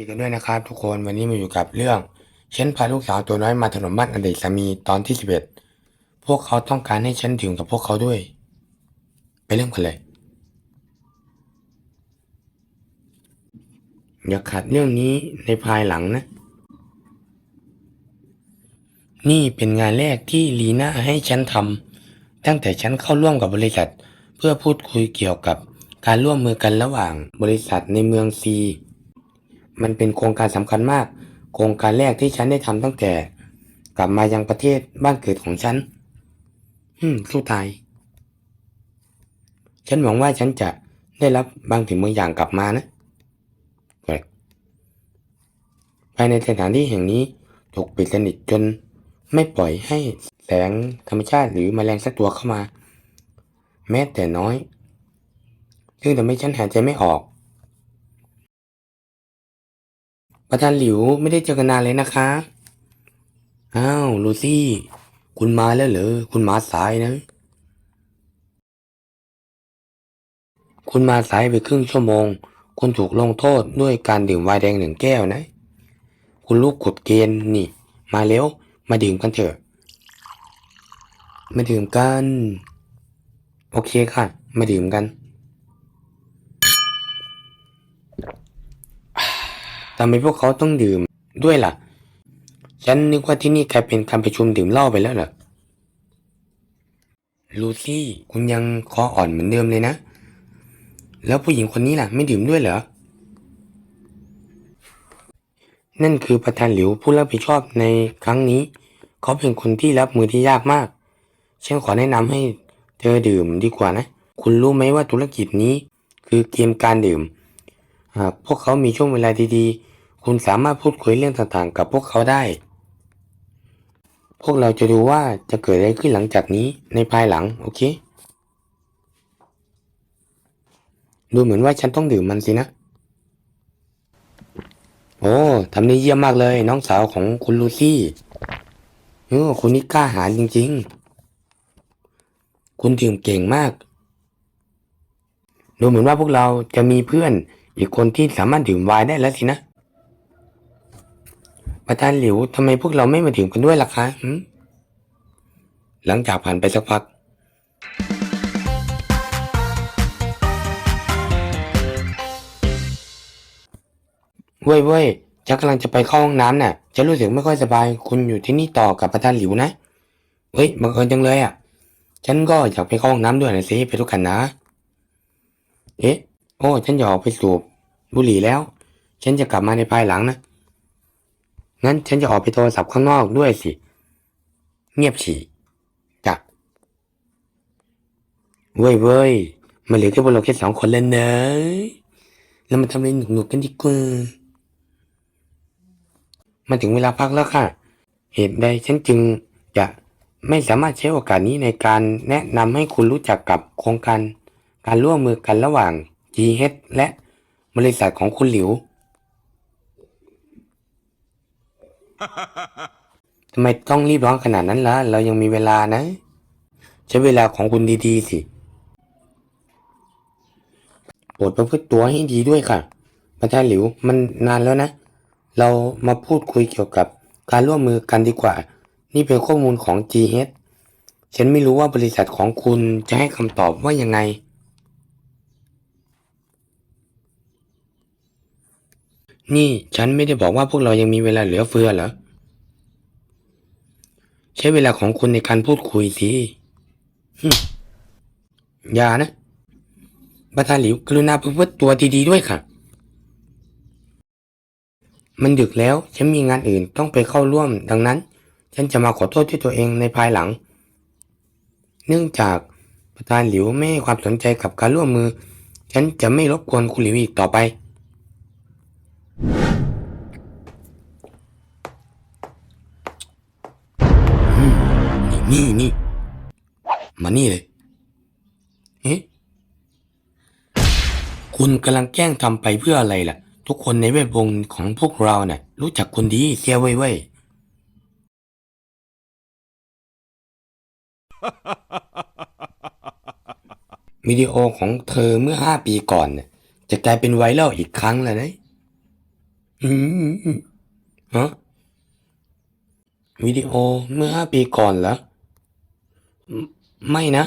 ดีกันด้วยนะครับทุกคนวันนี้มาอยู่กับเรื่องฉันพาลูกสาวตัวน้อยมาถนนบ้านอดีตสามีตอนที่สิบเอ็ดพวกเขาต้องการให้ฉันดื่มกับพวกเขาด้วย ไปเริ่มกันเลยอย่าขัดเรื่องนี้ในภายหลังนะ นี่เป็นงานแรกที่ลีน่าให้ฉันทำตั้งแต่ฉันเข้าร่วมกับบริษัท เพื่อพูดคุยเกี่ยวกับการร่วมมือกันระหว่างบริษัทในเมืองซี มันเป็นโครงการสำคัญมาก โครงการแรกที่ฉันได้ทำตั้งแต่ กลับมายังประเทศบ้านเกิดของฉัน อืม สู้ตาย ฉันหวังว่าฉันจะได้รับบางสิ่งบางอย่างกลับมานะภายในสถานที่แห่งนี้ถูกปิดสนิทจนไม่ปล่อยให้แสงธรรมชาติหรือมแมลงสักตัวเข้ามา แม้แต่น้อย ซึ่งทำให้ฉันหายใจไม่ออก ประธานหลิวไม่ได้เจอกันนานเลยนะคะ อ้าว ลูซี่ คุณมาแล้วเหรอ คุณมาสายนะ คุณมาสายไปครึ่งชั่วโมง คุณถูกลงโทษด้วยการดื่มไวน์แดงหนึ่งแก้วนะ คุณลูกกดเกณฑ์นี่ มาเร็ว มาดื่มกันเถอะ มาดื่มกัน โอเคค่ะ มาดื่มกัน ทำไมพวกเขาต้องดื่มด้วยล่ะ ฉันนึกว่าที่นี่กลายเป็นการประชุมดื่มเหล้าไปแล้วเหรอ ลูซี่ คุณยังคออ่อนเหมือนเดิมเลยนะ แล้วผู้หญิงคนนี้ล่ะ ไม่ดื่มด้วยเหรอ นั่นคือประธานหลิวผู้รับผิดชอบในครั้งนี้ เขาเป็นคนที่รับมือที่ยากมาก ฉันขอแนะนำให้เธอดื่มดีกว่านะ คุณรู้ไหมว่าธุรกิจนี้คือเกมการดื่ม หากพวกเขามีช่วงเวลาดีๆ คุณสามารถพูดคุยเรื่องต่างๆ กับพวกเขาได้ พวกเราจะดูว่าจะเกิดอะไรขึ้นหลังจากนี้ในภายหลัง โอเค ดูเหมือนว่าฉันต้องดื่มมันสินะ โอ้ทำได้เยี่ยมมากเลย น้องสาวของคุณลูซี่เออคุณนี่กล้าหาญจริง ๆ คุณดื่มเก่งมาก ดูเหมือนว่าพวกเราจะมีเพื่อนอีกคนที่สามารถดื่มไวน์ได้แล้วสินะ ประธานหลิวทำไมพวกเราไม่มาดื่มกันด้วยล่ะคะหลังจากผ่านไปสักพัก เว้ยเว้ยฉันกำลังจะไปเข้าห้องน้ำน่ะฉันรู้สึกไม่ค่อยสบาย คุณอยู่ที่นี่ต่อกับประธานหลิวนะเฮ้ยบังเอิญจังเลยอะ ฉันก็อยากไปเข้าห้องน้ำด้วยนะสิไปทุกกันนะ เอ๊ะ โอ้ ฉันอยากไปสูบบุหรี่แล้ว ฉันจะกลับมาในภายหลังนะ งั้นฉันจะออกไปโทรศัพท์ข้างนอกด้วยสิ เงียบฉี่จ้ะเว้ยเว้ยมาเหลือแค่พวกเราแค่สองคนแล้วเนอะแล้วมาทำอะไรหนุกๆกันดีกว่ามาถึงเวลาพักแล้วค่ะ เหตุใดฉันจึงจะไม่สามารถใช้โอกาสนี้ในการแนะนำให้คุณรู้จักกับโครงการ การร่วมมือกันระหว่าง GH และบริษัทของคุณหลิว ทำไมต้องรีบร้อนขนาดนั้นล่ะ เรายังมีเวลานะ ใช้เวลาของคุณดีๆสิโปรดประพฤติตัวให้ดีด้วยค่ะประธานหลิวมันนานแล้วนะ เรามาพูดคุยเกี่ยวกับการร่วมมือกันดีกว่า นี่เป็นข้อมูลของ GH ฉันไม่รู้ว่าบริษัทของคุณจะให้คำตอบว่ายังไง นี่ฉันไม่ได้บอกว่าพวกเรายังมีเวลาเหลือเฟือเหรอ ใช้เวลาของคุณในการพูดคุยสิอย่านะประธานหลิวกรุณาพฤติตัวดีๆด้วยค่ะ มันดึกแล้วฉันมีงานอื่นต้องไปเข้าร่วม ดังนั้น ฉันจะมาขอโทษด้วยตัวเองในภายหลัง เนื่องจากประธานหลิวไม่ให้ความสนใจกับการร่วมมือ ฉันจะไม่รบกวนคุณหลิวอีกต่อไป นี่นี่มานี่เลยเอ๊ะคุณกำลังแกล้งทำไปเพื่ออะไรล่ะ ทุกคนในเวทวงศ์ของพวกเราเนะ่ะ รู้จักคุณดีเสียไว้ไว้ยวิดีโอของเธอเมื่อห้าปีก่อนเนี่ยจะกลายเป็นไวรัลอีกครั้งแล้วนะอืมฮะวิดีโอเมื่อห้าปีก่อนเหรออืม ไม่นะ